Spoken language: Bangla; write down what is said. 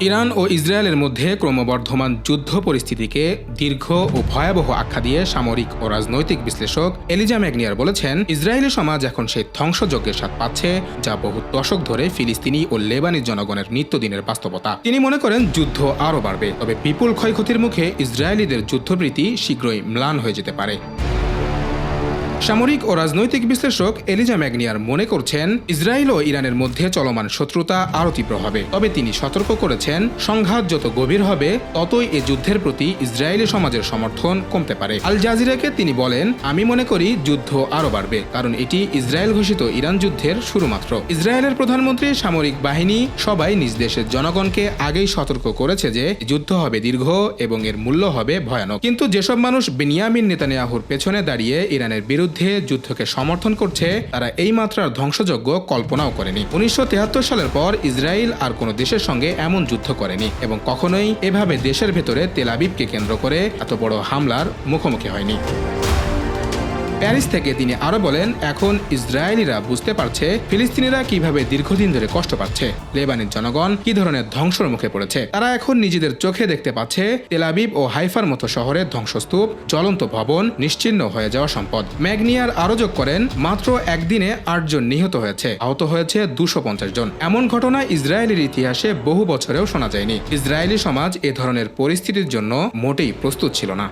ইরান ও ইসরায়েলের মধ্যে ক্রমবর্ধমান যুদ্ধ পরিস্থিতিকে দীর্ঘ ও ভয়াবহ আখ্যা দিয়ে সামরিক ও রাজনৈতিক বিশ্লেষক এলিজা ম্যাগনিয়ার বলেছেন, ইসরায়েলি সমাজ এখন সেই ধ্বংসযজ্ঞের স্বাদ পাচ্ছে যা বহু দশক ধরে ফিলিস্তিনি ও লেবানি জনগণের নিত্যদিনের বাস্তবতা। তিনি মনে করেন, যুদ্ধ আরও বাড়বে, তবে বিপুল ক্ষয়ক্ষতির মুখে ইসরায়েলিদের যুদ্ধবৃত্তি শীঘ্রই ম্লান হয়ে যেতে পারে। সামরিক ও রাজনৈতিক বিশ্লেষক এলিজা ম্যাগনিয়ার মনে করছেন, ইসরায়েল ও ইরানের মধ্যে চলমান শত্রুতা আরও তীব্র হবে। তবে তিনি সতর্ক করেছেন, সংঘাত যত গভীর হবে, ততই এ যুদ্ধের প্রতি ইসরায়েলি সমাজের সমর্থন কমতে পারে। আল জাজিরাকে তিনি বলেন, আমি মনে করি যুদ্ধ আরও বাড়বে, কারণ এটি ইসরায়েল ঘোষিত ইরান যুদ্ধের শুরু মাত্র ইসরায়েলের প্রধানমন্ত্রী সামরিক বাহিনী সবাই নিজ দেশের জনগণকে আগেই সতর্ক করেছে যে, যুদ্ধ হবে দীর্ঘ এবং এর মূল্য হবে ভয়ানক। কিন্তু যেসব মানুষ বেনিয়ামিন নেতানিয়াহুর পেছনে দাঁড়িয়ে ইরানের বিরুদ্ধে যুদ্ধকে সমর্থন করছে, তারা এই মাত্রার ধ্বংসযোগ্য কল্পনাও করেনি। উনিশশো সালের পর ইসরায়েল আর কোনো দেশের সঙ্গে এমন যুদ্ধ করেনি এবং কখনোই এভাবে দেশের ভেতরে তেলাবিবকে কেন্দ্র করে এত বড় হামলার মুখোমুখি হয়নি। প্যারিস থেকে তিনি আরও বলেন, এখন ইসরায়েলিরা বুঝতে পারছে ফিলিস্তিনিরা কীভাবে দীর্ঘদিন ধরে কষ্ট পাচ্ছে। লেবানের জনগণ কি ধরনের ধ্বংসর মুখে পড়েছে? তারা এখন নিজেদের চোখে দেখতে পাচ্ছে তেলাবিব ও হাইফার মতো শহরের ধ্বংসস্তূপ, জ্বলন্ত ভবন নিশ্চিহ্ন হয়ে যাওয়া সম্পদ। ম্যাগনিয়ার আরও যোগ করেন, মাত্র একদিনে আটজন নিহত হয়েছে, আহত হয়েছে দুশো পঞ্চাশ জন। এমন ঘটনা ইসরায়েলের ইতিহাসে বহু বছরেও শোনা যায়নি। ইসরায়েলি সমাজ এ ধরনের পরিস্থিতির জন্য মোটেই প্রস্তুত ছিল না।